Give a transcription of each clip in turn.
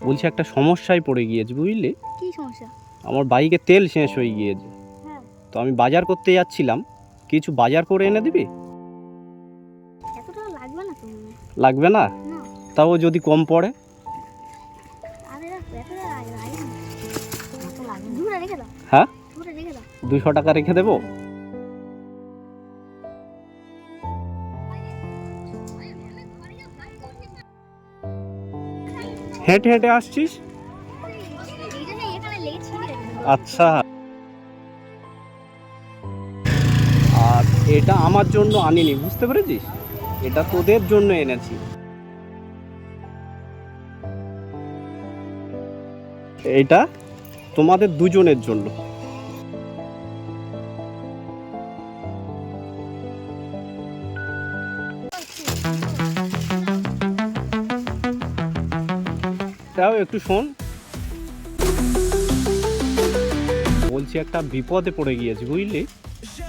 বলছি একটা সমস্যায় পড়ে গিয়েছি বুঝলি? কি সমস্যা? আমার বাইকে তেল শেষ হয়ে গিয়েছে। হ্যাঁ। তো আমি বাজার করতে যাচ্ছিলাম কিছু বাজার করে এনে দিবি? লাগবে না তাও যদি কম পড়ে? হ্যাঁ? দুশো টাকা রেখে দেবো? হেঁটে হেঁটে আসছিস? আচ্ছা। আর এটা আমার জন্য আনিনি, বুঝতে পেরেছিস? এটা তোদের জন্য এনেছি। এটা তোমাদের দুজনের জন্য। তাও একটু শোন। বলছি একটা বিপদে পড়ে গিয়েছি বুঝলি?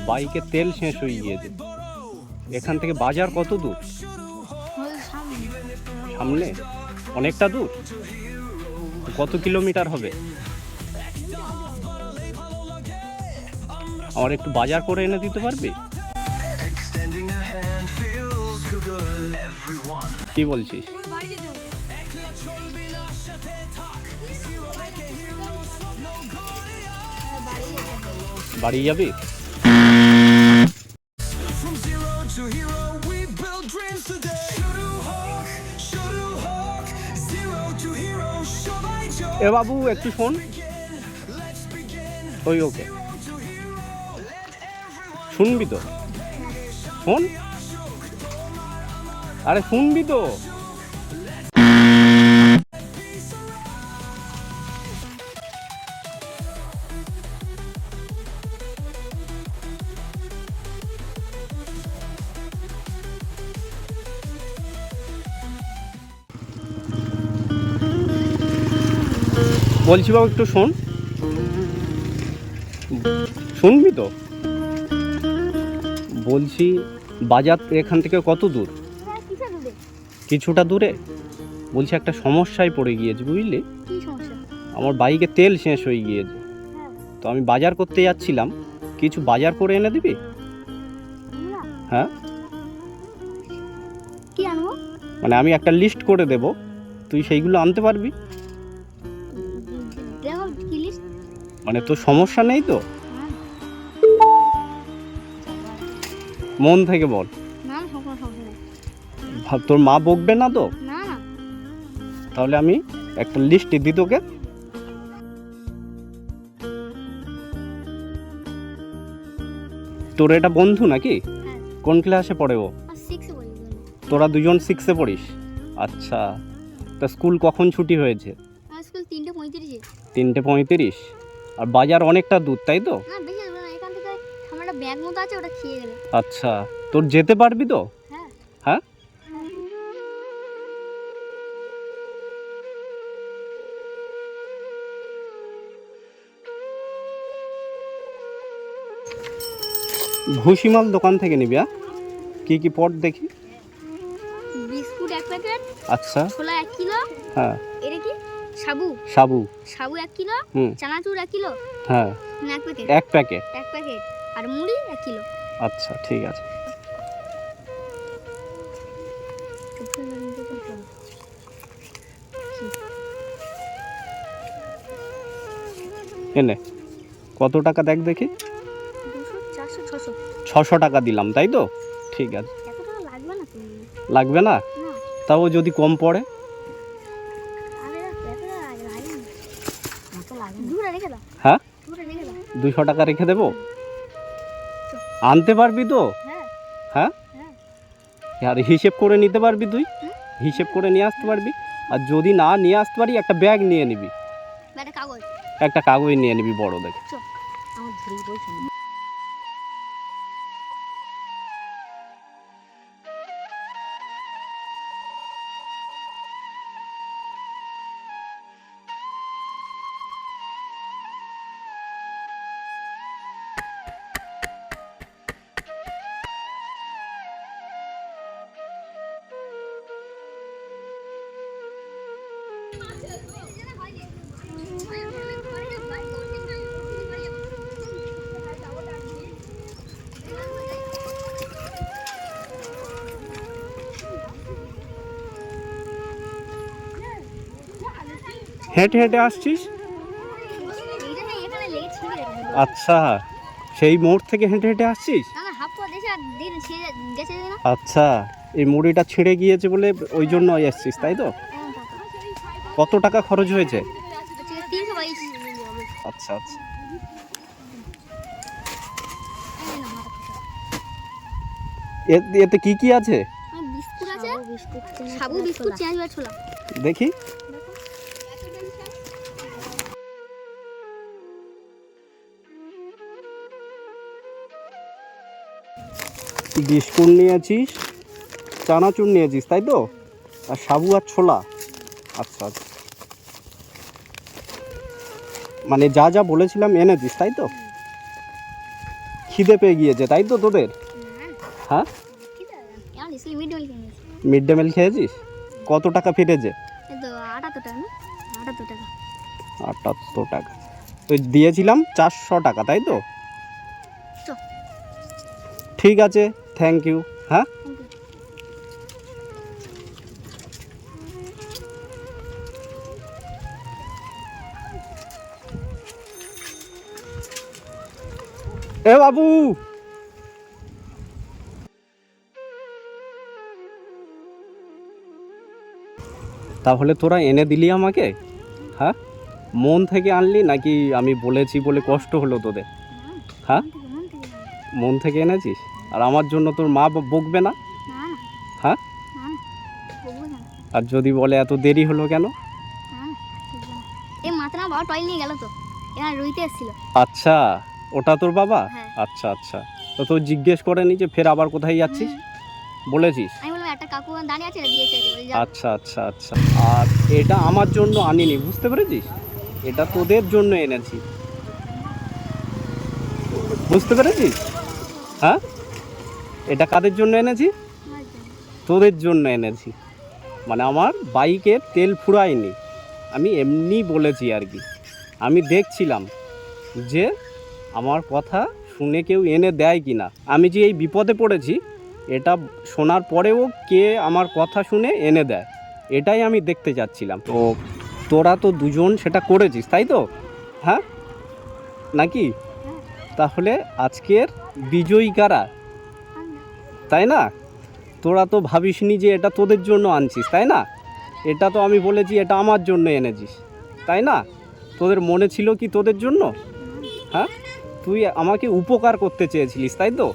বাইকে তেল শেষ হয়ে গিয়েছে। এখান থেকে বাজার কত দূর? সামনে? অনেকটা দূর? কত কিলোমিটার হবে? আমার একটু বাজার করে এনে দিতে পারবি? কি বলছিস? Hero, সবাই এ বাবু একটু শোন। ওই ওকে। শুনবি তো? শোন। আরে শুনবি তো? বলছি বাবু একটু শোন। শুনবি তো? বলছি বাজার এখান থেকে কত দূর? কিছুটা দূরে? বলছি একটা সমস্যায় পড়ে গিয়েছি বুঝলি? আমার বাইকে তেল শেষ হয়ে গিয়েছে। হ্যাঁ। তো আমি বাজার করতে যাচ্ছিলাম। কিছু বাজার করে এনে দিবি? হ্যাঁ? মানে আমি একটা লিস্ট করে দেব। তুই সেইগুলো আনতে পারবি? মানে তো সমস্যা নেই তো? মন থেকে বল। তোর মা বকবে না তো? তাহলে আমি একটা লিস্ট দিই তোকে। তোর এটা বন্ধু নাকি? কোন ক্লাসে পড়ে ও? তোরা দুজন সিক্সে পড়িস। আচ্ছা। তা স্কুল কখন ছুটি হয়েছে? স্কুল তিনটে পঁয়ত্রিশে। তিনটে পঁয়ত্রিশ। আর বাজার অনেকটা দূর তাই তো? না বেশি দূরে না এখান থেকে আমার ব্যাগ মতো আছে ওটা খেয়ে গেলে। আচ্ছা তোর যেতে পারবি তো? হ্যাঁ। হ্যাঁ? ভুসিমাল দোকান থেকে নিবি হ্যাঁ? কী কী পট দেখি? বিস্কুট এক প্যাকেট আচ্ছা। ছোলা এক কিলো হ্যাঁ। সাবু? সাবু। সাবু এক কিলো চানাচুর এক কিলো? হ্যাঁ। এক প্যাকেট এক প্যাকেট এক প্যাকেট আর মুড়ি এক কিলো? আচ্ছা ঠিক আছে। এনে কত টাকা দেখ দেখি? ছশো। টাকা দিলাম তাই তো? ঠিক আছে। লাগবে না তুমি লাগবে না? না। তাও যদি কম পড়ে আরে এত টাকা লাগবে না এত লাগবে দুটো রেখে দাও হ্যাঁ? দুশো টাকা রেখে দেবো? আনতে পারবি তো? হ্যাঁ। হ্যাঁ? হ্যাঁ। আর হিসেব করে নিতে পারবি তুই? হিসেব করে নিয়ে আসতে পারবি? আর যদি না নিয়ে আসতে পারি একটা ব্যাগ নিয়ে নিবি। কাগজ। একটা কাগজ নিয়ে নিবি বড় দেখে। হেঁটে হেঁটে আসছিস। আচ্ছা সেই মোড় থেকে হেঁটে হেঁটে আসছিস আচ্ছা এই মুড়িটা ছিঁড়ে গিয়েছে বলে ওই জন্য এসছিস, তাই তো কত টাকা খরচ হয়েছে? আচ্ছা আচ্ছা। এতে কি কি আছে? দেখি। বিস্কুট নিয়েছিস, চানাচুর নিয়েছিস, তাই তো? আর সাবু আর ছোলা। আচ্ছা আচ্ছা। মানে যা যা বলেছিলাম এনেছিস তাই তো? খিদে পেয়ে গিয়েছে তাই তো তোদের? হ্যাঁ? মিড ডে মিল খেয়েছিস? কত টাকা ফিরেছে? আটাত্তর টাকা। তো দিয়েছিলাম চারশো টাকা তাই তো? ঠিক আছে থ্যাংক ইউ হ্যাঁ? এ বাবু! তাহলে তোরা এনে দিলি আমাকে? হ্যাঁ? মন থেকে আনলি নাকি আমি বলেছি বলে কষ্ট হলো তোদের? হ্যাঁ? মন থেকে এনেছিস? আর আমার জন্য তোর মা বকবে না? হ্যাঁ? আর যদি বলে এত দেরি হলো কেন? না না বলব না। এই মাত্র বাবা টয়লেট নিয়ে গেল তো। এখানে রুইতে এসেছিল। আচ্ছা। ওটা তোর বাবা? হ্যাঁ। আচ্ছা আচ্ছা। তো তোর জিজ্ঞেস করে নি যে ফের আবার কোথায় যাচ্ছিস? বলেছিস? আমি বললাম একটা কাকু দাঁড়িয়ে আছে দিয়েছে বলি আচ্ছা আচ্ছা আচ্ছা। আর এটা আমার জন্য আনিনি বুঝতে পেরেছিস? এটা তোদের জন্য এনেছি। বুঝতে পেরেছিস? হ্যাঁ? এটা কাদের জন্য এনেছি? আমার জন্য। তোদের জন্য এনেছি। মানে আমার বাইকে তেল ফুরায়নি। আমি এমনি বলেছি আর কি। আমি দেখছিলাম যে আমার কথা শুনে কেউ এনে দেয় কি না? আমি যে এই বিপদে পড়েছি এটা শোনার পরেও কে আমার কথা শুনে এনে দেয়? এটাই আমি দেখতে যাচ্ছিলাম। তো তোরা তো দুজন সেটা করেছিস তাই তো? হ্যাঁ? নাকি? তাহলে আজকের বিজয়ী কারা? তাই না? তোরা তো ভাবিসনি যে এটা তোদের জন্য আনছিস তাই না? এটা তো আমি বলেছি এটা আমার জন্য এনেছিস তাই না? তোদের মনে ছিল কি তোদের জন্য? হ্যাঁ? তুই আমাকে উপকার করতে চেয়েছিলিস, তাই তো?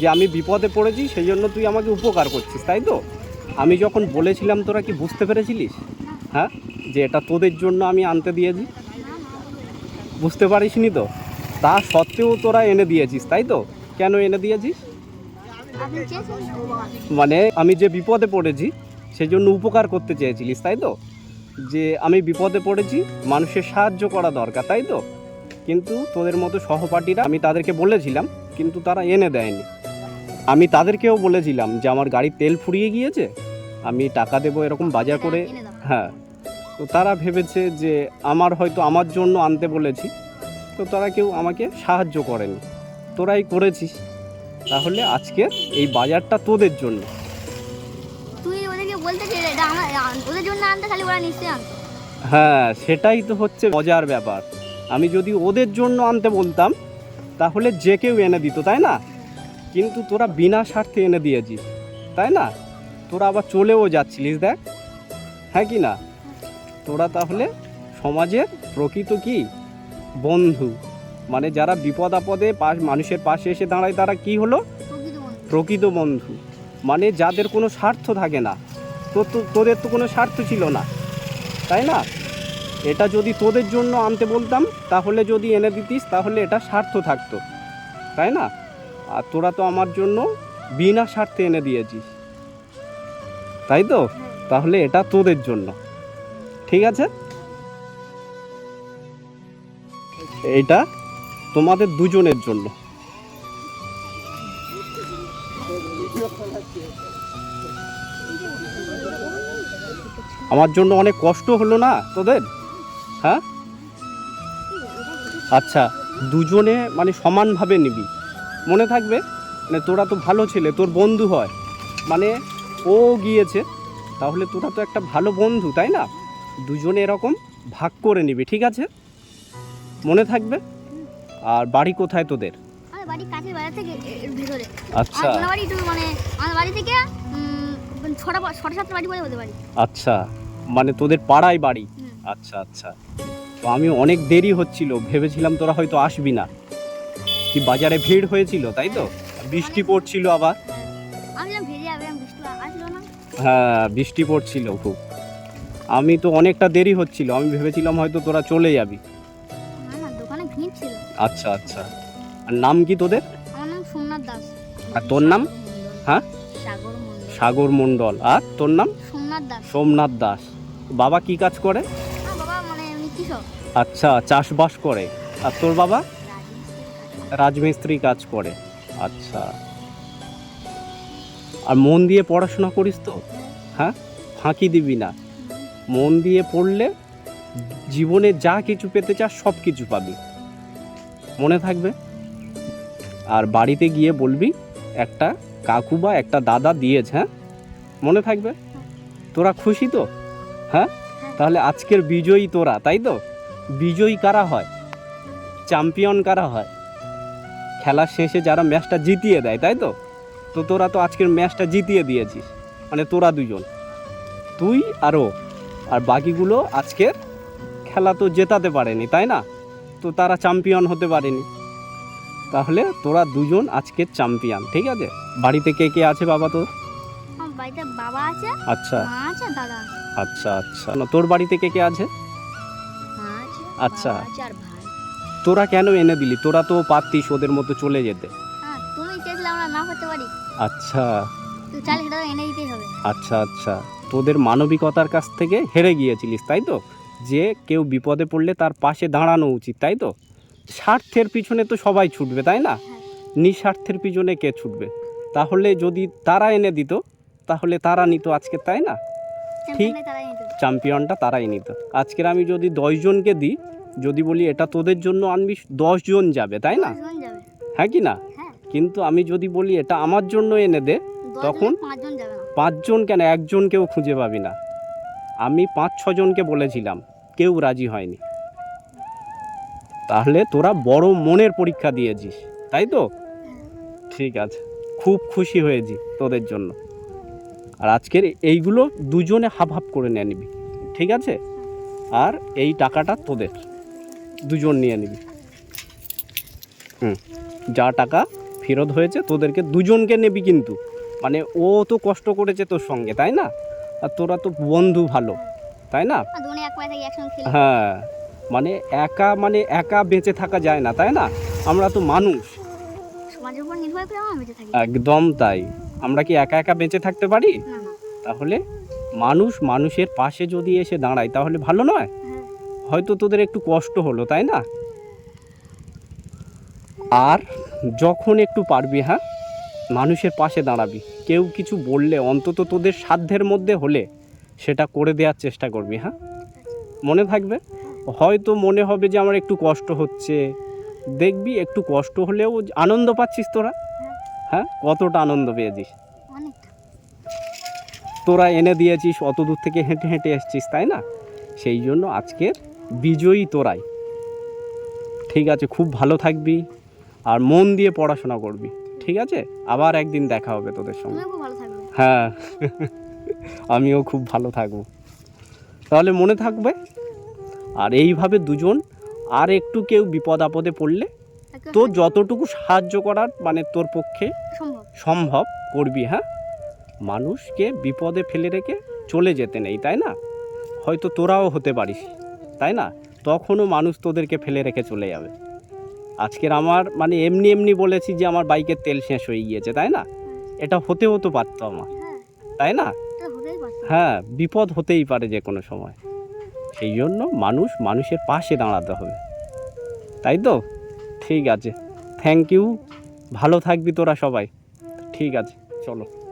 যে আমি বিপদে পড়েছি, সেই জন্য তুই আমাকে উপকার করছিস, তাই তো? আমি যখন বলেছিলাম, তোরা কি বুঝতে পেরেছিলিস? হ্যাঁ? যে এটা তোদের জন্য আমি আনতে দিয়েছি। বুঝতে পারিসনি তো? তা সত্ত্বেও তোরা এনে দিয়েছিস, তাই তো? কেন এনে দিয়েছিস? মানে আমি যে বিপদে পড়েছি, সেই জন্য উপকার করতে চেয়েছিলিস, তাই তো? যে আমি বিপদে পড়েছি, মানুষের সাহায্য করা দরকার, তাই তো? কিন্তু তোদের মতো সহপাঠীরা আমি তাদেরকে বলেছিলাম কিন্তু তারা এনে দেয়নি। আমি তাদেরকেও বলেছিলাম যে আমার গাড়ির তেল ফুরিয়ে গিয়েছে আমি টাকা দেবো এরকম বাজার করে। হ্যাঁ তো তারা ভেবেছে যে আমার হয়তো আমার জন্য আনতে বলেছি তো তারা কেউ আমাকে সাহায্য করেনি। তোরাই করেছিস তাহলে আজকে এই বাজারটা তোদের জন্য। তুই ওদেরকে বলতে যে এটা আমার ওদের জন্য আনতে খালি ওরা নিশ্চয়ই হ্যাঁ সেটাই তো হচ্ছে মজার ব্যাপার। আমি যদি ওদের জন্য আনতে বলতাম তাহলে যে কেউ এনে দিত তাই না? কিন্তু তোরা বিনা স্বার্থে এনে দিয়েছিস তাই না? তোরা আবার চলেও যাচ্ছিলিস দেখ। হ্যাঁ কি না? তোরা তাহলে সমাজের প্রকৃত কি? বন্ধু। মানে যারা বিপদ আপদে পাশ মানুষের পাশে এসে দাঁড়ায় তারা কি হলো? প্রকৃত বন্ধু। মানে যাদের কোনো স্বার্থ থাকে না। তো- তোদের তো কোনো স্বার্থ ছিল না। তাই না? এটা যদি তোদের জন্য আনতে বলতাম, তাহলে যদি এনে দিতিস, তাহলে এটা স্বার্থ থাকতো। তাই না? আর তোরা তো আমার জন্য বিনা স্বার্থে এনে দিয়েছিস। তাই তো? তাহলে এটা তোদের জন্য। ঠিক আছে? এটা তোমাদের দুজনের জন্য। আমার জন্য অনেক কষ্ট হলো না তোদের? হ্যাঁ? আচ্ছা দুজনে মানে সমানভাবে নিবি। মনে থাকবে? মানে তোরা তো ভালো ছেলে তোর বন্ধু হয়। মানে ও গিয়েছে তাহলে তোরা তো একটা ভালো বন্ধু তাই না? দুজনে এরকম ভাগ করে নিবি ঠিক আছে? মনে থাকবে? আর বাড়ি কোথায় তোদের? বাড়ি কাছের বাজার থেকে ভিতরে। আচ্ছা। আমার বাড়ি একটু মানে আমার বাড়ি থেকে ছটা ছটা সাতটা বাড়ি বলে হতে পারি। আচ্ছা মানে তোদের পাড়ায় বাড়ি। আচ্ছা আচ্ছা। তো আমি অনেক দেরি হচ্ছিল ভেবেছিলাম তোরা হয়তো আসবি না। কি বাজারে ভিড় হয়েছিল তাই তো? বৃষ্টি পড়ছিল আবার। হ্যাঁ বৃষ্টি পড়ছিল খুব। আমি তো অনেকটা দেরি হচ্ছিল আমি ভেবেছিলাম হয়তো তোরা চলে যাবি। আচ্ছা আচ্ছা। আর নাম কি তোদের? দাস। আর তোর নাম? হ্যাঁ? সাগর মন্ডল সাগর মণ্ডল আর তোর নাম? সোমনাথ দাস। সোমনাথ দাস। বাবা কি কাজ করে? আচ্ছা চাষবাস করে। আর তোর বাবা? রাজমিস্ত্রি কাজ করে। আচ্ছা। আর মন দিয়ে পড়াশোনা করিস তো? হ্যাঁ? ফাঁকি দিবি না। মন দিয়ে পড়লে জীবনে যা কিছু পেতে চাস, সব কিছু পাবি। মনে থাকবে? আর বাড়িতে গিয়ে বলবি, একটা কাকু বা একটা দাদা দিয়েছে হ্যাঁ? মনে থাকবে? তোরা খুশি তো? হ্যাঁ? তাহলে আজকের বিজয়ী তোরা, তাই তো? বিজয়ী কারা হয়? চ্যাম্পিয়ন কারা হয়? খেলার শেষে যারা ম্যাচটা জিতিয়ে দেয়, তাই তো? তো তোরা তো আজকের ম্যাচটা জিতিয়ে দিয়েছিস মানে তোরা দুজন। তুই আরও আর বাকিগুলো আজকের খেলা তো জেতাতে পারেনি, তাই না? তো তারা চ্যাম্পিয়ন হতে পারেনি। তাহলে তোরা দুজন আজকের চ্যাম্পিয়ন ঠিক আছে? বাড়িতে কে কে আছে বাবা তোর? বাড়িতে বাবা আছে আচ্ছা। মা আছে দাদা আছে। আচ্ছা আচ্ছা। না তোর বাড়িতে কে কে আছে? মা আছে আচ্ছা। বাবা আছে আর ভাই। তোরা কেন এনে দিলি? তোরা তো পারতিস ওদের মতো চলে যেতে। হ্যাঁ তুমি চেয়েছিলে আমরা না করতে পারি। আচ্ছা। তুই চাইলে সেটা তো এনে দিতেই হবে। আচ্ছা আচ্ছা। তোদের মানবিকতার কাছ থেকে হেরে গিয়েছিলিস তাই তো? যে কেউ বিপদে পড়লে তার পাশে দাঁড়ানো উচিত তাই তো? স্বার্থের পিছনে তো সবাই ছুটবে তাই না? নিঃস্বার্থের পিছনে কে ছুটবে? তাহলে যদি তারা এনে দিত তাহলে তারা নিত আজকে তাই না? হবে। চ্যাম্পিয়নটা তারাই নিত। আজকের আমি যদি দশজনকে দিই যদি বলি এটা তোদের জন্য আনবি দশজন যাবে তাই না? হ্যাঁ কি না? হ্যাঁ। কিন্তু আমি যদি বলি এটা আমার জন্য এনে দে তখন? পাঁচজন কেন? একজনকেও খুঁজে পাবি না। আমি পাঁচ ছজনকে বলেছিলাম কেউ রাজি হয়নি। তাহলে তোরা বড় মনের পরীক্ষা দিয়েছিস তাই তো? ঠিক আছে। খুব খুশি হয়েছি তোদের জন্য। আর আজকের এইগুলো দুজনে হাফ হাফ করে নিয়ে নিবি ঠিক আছে? আর এই টাকাটা তোদের দুজন নিয়ে নিবি। হুম যা টাকা ফেরত হয়েছে তোদেরকে দুজনকে নেবি কিন্তু। মানে ও তো কষ্ট করেছে তোর সঙ্গে তাই না? আর তোরা তো বন্ধু ভালো তাই না? হ্যাঁ মানে একা মানে একা বেঁচে থাকা যায় না তাই না? আমরা তো মানুষ। একদম তাই। আমরা কি একা একা বেঁচে থাকতে পারি? তাহলে মানুষ মানুষের পাশে যদি এসে দাঁড়ায়, তাহলে ভালো নয়? হ্যাঁ হয়তো তোদের একটু কষ্ট হলো, তাই না? আর যখন একটু পারবি হ্যাঁ? মানুষের পাশে দাঁড়াবি। কেউ কিছু বললে, অন্তত তোদের সাধ্যের মধ্যে হলে সেটা করে দেওয়ার চেষ্টা করবি হ্যাঁ? মনে থাকবে? হয়তো মনে হবে যে আমার একটু কষ্ট হচ্ছে। দেখবি, একটু কষ্ট হলেও আনন্দ পাচ্ছিস তোরা। হ্যাঁ? কতটা আনন্দ পেয়েছিস? তোরা এনে দিয়েছিস অত দূর থেকে হেঁটে হেঁটে এসছিস তাই না? সেই জন্য আজকের বিজয়ী তোরাই। ঠিক আছে খুব ভালো থাকবি আর মন দিয়ে পড়াশোনা করবি। ঠিক আছে? আবার একদিন দেখা হবে তোদের সঙ্গে। হ্যাঁ। আমিও খুব ভালো থাকব। তাহলে মনে থাকবে? আর এইভাবে দুজন আর একটু কেউ বিপদ আপদে পড়লে তো যতটুকু সাহায্য করার মানে তোর পক্ষে সম্ভব। করবি হ্যাঁ? মানুষকে বিপদে ফেলে রেখে চলে যেতে নেই তাই না? হয়তো তোরাও হতে পারিস তাই না? তখনও মানুষ তোদেরকে ফেলে রেখে চলে যাবে। আজকের আমার মানে এমনি এমনি বলেছি যে আমার বাইকের তেল শেষ হয়ে গিয়েছে তাই না? এটা হতে হতো পারতো আমার হ্যাঁ। তাই না? হ্যাঁ বিপদ হতেই পারে যে কোনো সময়। সেই জন্য মানুষ মানুষের পাশে দাঁড়াতে হবে। তাই তো? ঠিক আছে। থ্যাংক ইউ ভালো থাকবি তোরা সবাই। ঠিক আছে চলো।